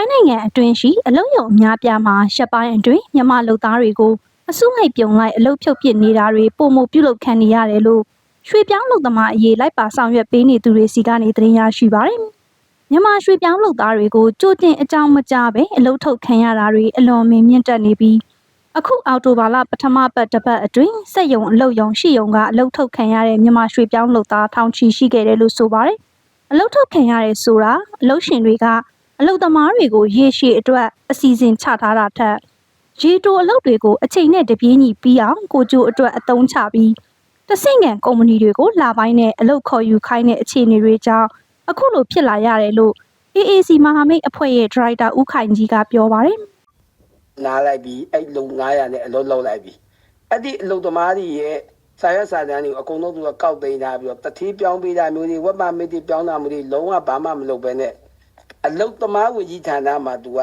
ထိုင်းနိုင်ငံအတွင်းရှိအလုံယုံအများပြားမှာရပ်ပိုင်းအတွင်းမြန်မာလူသားတွေကိုအစုလိုက်ပြုံလိုက်အလုတ်ဖြုတ်ပစ်နေတာတွေပုံမပြုလုပ်ခံနေရတယ်လို့ရွှေပြောင်းလူသမားအရေးလိုက်ပါဆောင်ရွက်ပေးနေသူတွေစီကနေသတင်းရရှိပါတယ်။မြန်မာရွှေပြောင်းလူသားတွေကိုကြိုတင်အကြောင်းမကြားပဲအလုတ်ထုတ်ခံရတာတွေအလွန်မင်းမြင့်တက်နေပြီးအခုအော်တိုဘာလပထမပတ်တစ်ပတ်အတွင်းစက်ယုံအလုတ်ယုံရှိယုံကအလုတ်ထုတ်ခံရတဲ့မြန်မာရွှေပြောင်းလူသားထောင်ချီရှိခဲ့တယ်လို့ဆိုပါတယ်။အလုတ်ထုတ်ခံရတဲ့ဆိုတာအလုတ်ရှင်တွေက အလုတ်သမားတွေကိုရေရှည်အတွက်အစီအစဉ်ချထားတာထက်ရေတိုအလုပ်တွေကိုအချိန်နဲ့တပြေးညီပြီးအောင်ကိုကြိုအတွက်အသုံးချပြီးတဆင့်ငံကုမ္ပဏီတွေကိုလာပိုင်းနဲ့အလုပ်ခေါ်ယူခိုင်းတဲ့အခြေအနေတွေကြောင့်အခုလိုဖြစ်လာရတယ်လို့ AAC မဟာမိတ်အဖွဲ့ရဲ့ဒရိုက်တာဦးခိုင်ကြီးကပြောပါတယ်နားလိုက်ပြီးအဲ့လုံ900နဲ့အလုပ်လုပ်လိုက်ပြီးအဲ့ဒီအလုပ်သမားတွေရဲ့ဆာရစာတန်းတွေကိုအကုန်လုံးသူကကောက်သိမ်းထားပြီးတော့တတိပြောင်းပေးတာမျိုးတွေဝက်ပါမစ်တွေပြောင်းတာမျိုးတွေလုံးဝဘာမှမလုပ်ဘဲနဲ့ အလုပ်သမားဝန်ကြီးဌာနမှာသူက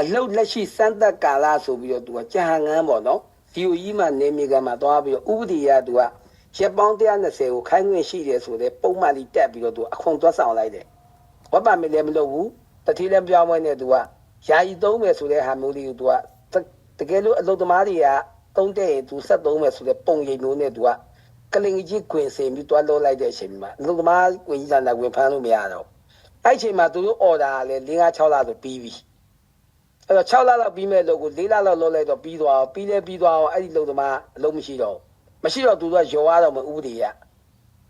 အလုပ်လက်ရှိစမ်းသက်ကာလဆိုပြီးတော့သူကကြာဟန်ငန်းပေါ့နော် VOE မှာနေမြေကမှာသွားပြီးတော့ဥပဒေရသူကရက်ပေါင်း120ကိုခိုင်းခွင့်ရှိတယ်ဆိုတဲ့ပုံမှန်လေးတက်ပြီးတော့သူအခွန်သွတ်ဆောင်လိုက်တယ်ဝက်ပါမစ်လည်းမလုပ်ဘူးတတိလည်းပြောင်းမနဲ့သူကယာယီသုံးမယ်ဆိုတဲ့ဟာမျိုးလေးကိုသူကတကယ်လို့အလုပ်သမားတွေကသုံးတဲ့ရင်သူဆက်သုံးမယ်ဆိုတဲ့ပုံရိပ်မျိုးနဲ့သူကကလင်ကြီးခွင်စင်ပြီးတွားလို့လိုက်တဲ့အချိန်မှာအလုပ်သမားဝင်ကြီးလာတာဝင်ဖမ်းလို့မရတော့ အဲ့အချိန်မှာသူတို့ order ကလည်း၄၅6လဆိုပြီးပြီအဲ့တော့6လလောက်ပြီးမဲ့လို့ကို၄လလောက်လုပ်လိုက်တော့ပြီးသွားအောင်ပြီးလဲပြီးသွားအောင်အဲ့ဒီလုပ်သမားအလုပ်မရှိတော့မရှိတော့သူတို့ကရောရတော့မဥပဒေရ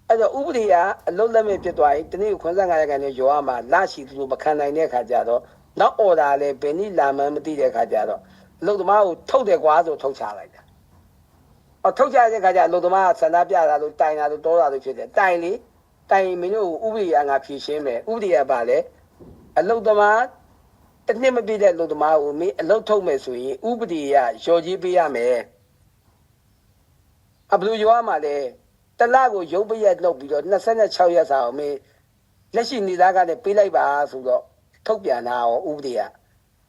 အဲ့တော့ဥပဒေကအလုံးလက်မဲ့ဖြစ်သွားရင်တနေ့ခွန်းစား900ခန့်နဲ့ရောရမှာလရှိသူတို့မခံနိုင်တဲ့အခါကျတော့နောက် order လည်းဘယ်နည်းလာမှန်းမသိတဲ့အခါကျတော့အလုပ်သမားကိုထုတ်တယ်ကွာဆိုထုတ်ချလိုက်တာအော်ထုတ်ချတဲ့အခါကျအလုပ်သမားကဆန္ဒပြတာလို့တိုင်တာလို့တောတာလို့ဖြစ်တယ်တိုင်လေ တိုင်မင်းတို့ဥပဒေအငါဖြည့်ရှင်းမယ်ဥပဒေကပါလေအလုပ်သမားတစ်နှစ်မပြည့်တဲ့အလုပ်သမားကိုမင်းအလုပ်ထုတ်မယ်ဆိုရင်ဥပဒေရရော်ကြီးပေးရမယ်အဘလူရောရမှာလေတလကိုရုပ်ပရက်လုပ်ပြီးတော့26ရက်စာအောင်မင်းလက်ရှိနေသားကလည်းပေးလိုက်ပါဆိုတော့ထုတ်ပြန်တာရောဥပဒေက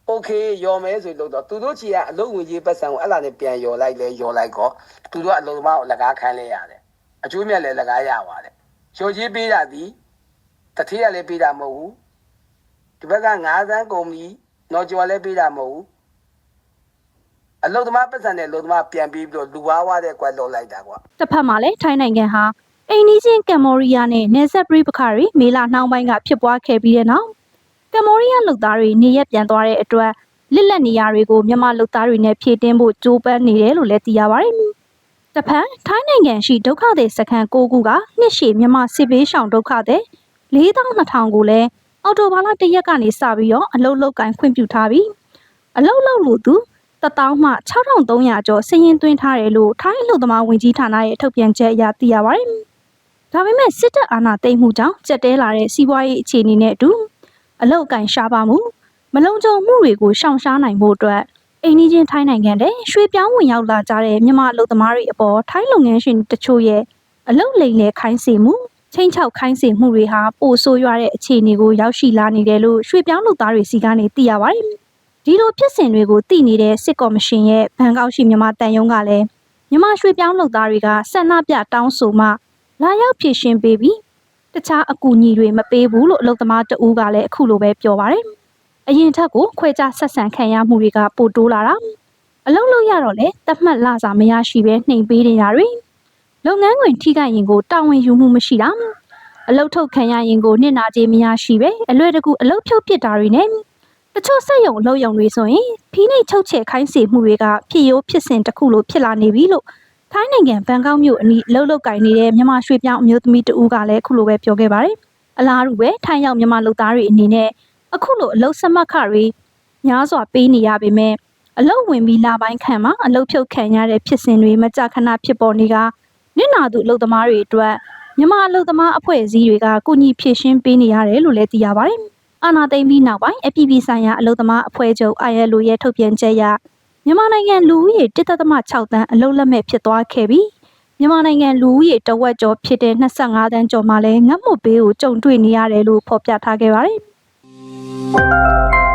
โอเคရော်မယ်ဆိုလို့တော့သူတို့ချီကအလုပ်ဝင်ကြီးပတ်စံကိုအဲ့လာနဲ့ပြန်ရော်လိုက်လဲရော်လိုက်ကောသူတို့ကအလုပ်သမားကိုလကားခန်းလဲရတယ်အကျိုးမြတ်လည်းလကားရပါတယ် ရော်ကြီးပေးတာဒီတတိယလည်းပေးတာမဟုတ်ဘူးဒီဘက်က9သန်းကုမ္ပဏီနော်ကျော်လည်းပေးတာမဟုတ်ဘူးအလုပ်သမားပတ်စံနဲ့အလုပ်သမားပြန်ပြီးပြီးတော့လူဝါးဝါတဲ့ကွက်လောက်လိုက်တာကွာ။တစ်ဖက်မှာလည်းထိုင်းနိုင်ငံဟာအိန္ဒိချင်းကမ်မောရီးယားနဲ့နယ်စပ်ပြည်ပခါတွေမေလနှောင်းပိုင်းကဖြစ်ပွားခဲ့ပြီးတဲ့နောက်ကမ်မောရီးယားလူသားတွေနေရက်ပြန်သွားတဲ့အတွက်လစ်လက်နေရတွေကိုမြန်မာလူသားတွေနဲ့ဖြည့်တင်းဖို့ကြိုးပမ်းနေတယ်လို့လည်းသိရပါတယ်။ တစ်ဖက်ထိုင်းနိုင်ငံရှိဒုက္ခသည်စခန်း၉ခုကနှစ်ရှည်မြန်မာစစ်ဘေးရှောင်ဒုက္ခသည်4200ကိုလည်းအော်တိုဘာလ၁ရက်ကနေစပြီးတော့အလုတ်လုတ်ကင်ခွင့်ပြုထားပြီးအလုတ်လုတ်လို့သူ1000မှ6300ကျော်စည်ရင်သွင်းထားတယ်လို့ထိုင်းအလုပ်သမားဝင်ကြီးဌာနရဲ့ထုတ်ပြန်ချက်အရသိရပါတယ်။ဒါပေမဲ့စစ်တပ်အာဏာသိမ်းမှုကြောင့်ကြက်တဲလာတဲ့စီးပွားရေးအခြေအနေနဲ့အတူအလုတ်ကင်ရှားပါမှုမလုံခြုံမှုတွေကိုရှောင်ရှားနိုင်ဖို့အတွက် အိန္ဒိချင်းထိုင်းနိုင်ငံတဲ့ရွှေပြောင်းဝင်ရောက်လာကြတဲ့မြန်မာအလုပ်သမားတွေအပေါ်ထိုင်းလုပ်ငန်းရှင်တချို့ရဲ့အလုတ်လိမ်လည်ခိုင်းစေမှုချင်းချောက်ခိုင်းစေမှုတွေဟာပိုဆိုးရွားတဲ့အခြေအနေကိုရောက်ရှိလာနေတယ်လို့ရွှေပြောင်းလုပ်သားတွေစီကနေသိရပါတယ်။ဒီလိုဖြစ်စဉ်တွေကိုသိနေတဲ့စစ်ကော်မရှင်ရဲ့ဘန်ကောက်ရှိမြန်မာတန်ယုံကလည်းမြန်မာရွှေပြောင်းလုပ်သားတွေကဆန္ဒပြတောင်းဆိုမှလာရောက်ဖြည့်ရှင်ပေးပြီးတခြားအကူအညီတွေမပေးဘူးလို့အလုပ်သမားတဦးကလည်းအခုလိုပဲပြောပါတယ်။ အရင်ထက်ကိုခွဲခြားဆက်ဆံခံရမှုတွေကပိုတိုးလာတာအလုပ်လုပ်ရတော့လေတတ်မှတ်လစာမရရှိပဲနှိမ်ပေးနေတာတွေလုပ်ငန်းခွင်ထိခိုက်ရင်ကိုတာဝန်ယူမှုမရှိတာအလုပ်ထုတ်ခံရရင်ကိုနှစ်နာကြေးမရရှိပဲအလွယ်တကူအလုပ်ဖြုတ်ပစ်တာတွေနဲ့တချို့စက်ရုံအလုပ်ရုံတွေဆိုရင်ဖိနှိပ်ချုပ်ချယ်ခိုင်းစေမှုတွေကဖြစ်ရိုးဖြစ်စဉ်တစ်ခုလိုဖြစ်လာနေပြီလို့ထိုင်းနိုင်ငံဘန်ကောက်မြို့အနီးအလုပ်လုပ်ကင်နေတဲ့မြန်မာရွှေပြောင်းအမျိုးသမီးတဦးကလည်းအခုလိုပဲပြောခဲ့ပါတယ်အလားတူပဲထိုင်းရောက်မြန်မာလုပ်သားတွေအနေနဲ့ အခုလိုအလုပ်ဆက်မှတ်ခတွေများစွာပေးနေရပေမဲ့အလုပ်ဝင်ပြီးလာပိုင်းခံမှာအလုပ်ဖြုတ်ခံရတဲ့ဖြစ်စဉ်တွေမကြခဏဖြစ်ပေါ်နေကနစ်နာသူအလုပ်သမားတွေအတွက်မြန်မာအလုပ်သမားအဖွဲ့အစည်းတွေကကုညီဖြည့်ရှင်းပေးနေရတယ်လို့လည်းသိရပါတယ်။အာနာသိမ့်ပြီးနောက်ပိုင်းအပြည်ပြည်ဆိုင်ရာအလုပ်သမားအဖွဲ့ချုပ် ILO ရဲ့ထုတ်ပြန်ချက်အရမြန်မာနိုင်ငံလူဦးရေ1.6တန်းအလုပ်လက်မဲ့ဖြစ်သွားခဲ့ပြီးမြန်မာနိုင်ငံလူဦးရေတဝက်ကျော်ဖြစ်တဲ့25တန်းကျော်မှလည်းငတ်မွတ်ဘေးကိုကြုံတွေ့နေရတယ်လို့ဖော်ပြထားခဲ့ပါတယ်။ Música